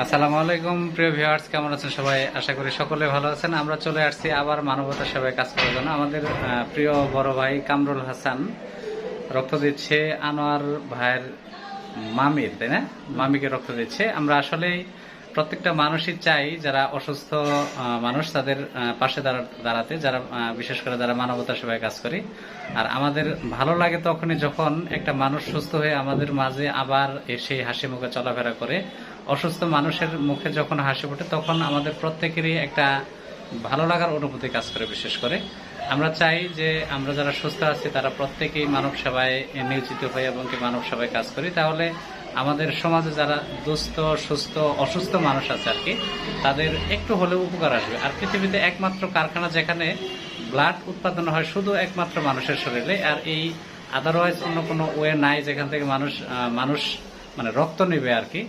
আসসালামু আলাইকুম, প্রিয় ভিউয়ার্স, কেমন আছেন সবাই? আশা করি সকলে ভালো আছেন। আমরা চলে আসছি আবার মানবতার সবাই কাজ করার জন্য। আমাদের প্রিয় বড় ভাই কামরুল হাসান, রক্ত দিচ্ছে আনোয়ার ভাইয়ের মামির, তাই না? মামিকে রক্ত দিচ্ছে। আমরা আসলে প্রত্যেকটা মানুষই চাই যারা অসুস্থ মানুষ তাদের পাশে দাঁড়া- দাঁড়াতে, যারা বিশেষ করে যারা মানবতা সেবায় কাজ করে। আর আমাদের ভালো লাগে তখনই যখন একটা মানুষ সুস্থ হয়ে আমাদের মাঝে আবার এসে হাসি মুখে চলাফেরা করে। অসুস্থ মানুষের মুখে যখন হাসি ফোটে, তখন আমাদের প্রত্যেকেরই একটা ভালো লাগার অনুভূতি কাজ করে বিশেষ করে। আমরা চাই যে আমরা যারা সুস্থ আছি, তারা প্রত্যেকেই মানব সেবায় নিয়োজিত হয়ে এবং কি মানব সেবায় কাজ করি। তাহলে আমাদের সমাজে যারা দুস্থ, সুস্থ, অসুস্থ মানুষ আছে আর কি, তাদের একটু হলেও উপকার আসবে। আর পৃথিবীতে একমাত্র কারখানা যেখানে ব্লাড উৎপাদন হয় শুধু একমাত্র মানুষের শরীরে, আর এই আদারওয়াইজ অন্য কোনো ওয়ে নাই যেখান থেকে মানুষ মানুষ মানে রক্ত নেবে আর কি।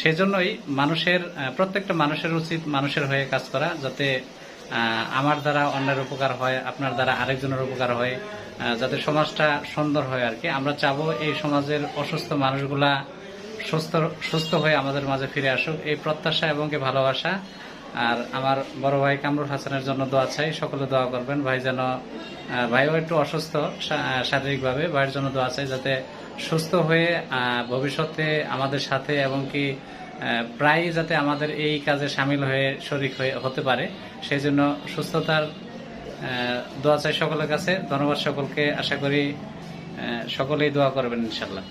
সেজন্যই মানুষের প্রত্যেকটা মানুষের উচিত মানুষের হয়ে কাজ করা, যাতে আমার দ্বারা অন্যের উপকার হয়, আপনার দ্বারা আরেকজনের উপকার হয় যাতে সমাজটা সুন্দর হয় আর কি। আমরা চাবো এই সমাজের অসুস্থ মানুষগুলা সুস্থ সুস্থ হয়ে আমাদের মাঝে ফিরে আসুক। এই প্রত্যাশা এবং ভালোবাসা। আর আমার বড় ভাই কামরুল হাসানের জন্য দোয়া চাই। সকলে দোয়া করবেন। ভাই যেন ভাইও একটু অসুস্থ শারীরিকভাবে। ভাইয়ের জন্য দোয়া চাই যাতে সুস্থ হয়ে ভবিষ্যতে আমাদের সাথে এবং কি আহ, প্রায়ই যাতে আমাদের এই কাজে সামিল হয়ে শরিক হয়ে হতে পারে। সেই জন্য সুস্থতার দোয়া চাই সকলের কাছে। ধন্যবাদ সকলকে। আশা করি সকলেই দোয়া করবেন ইনশাল্লাহ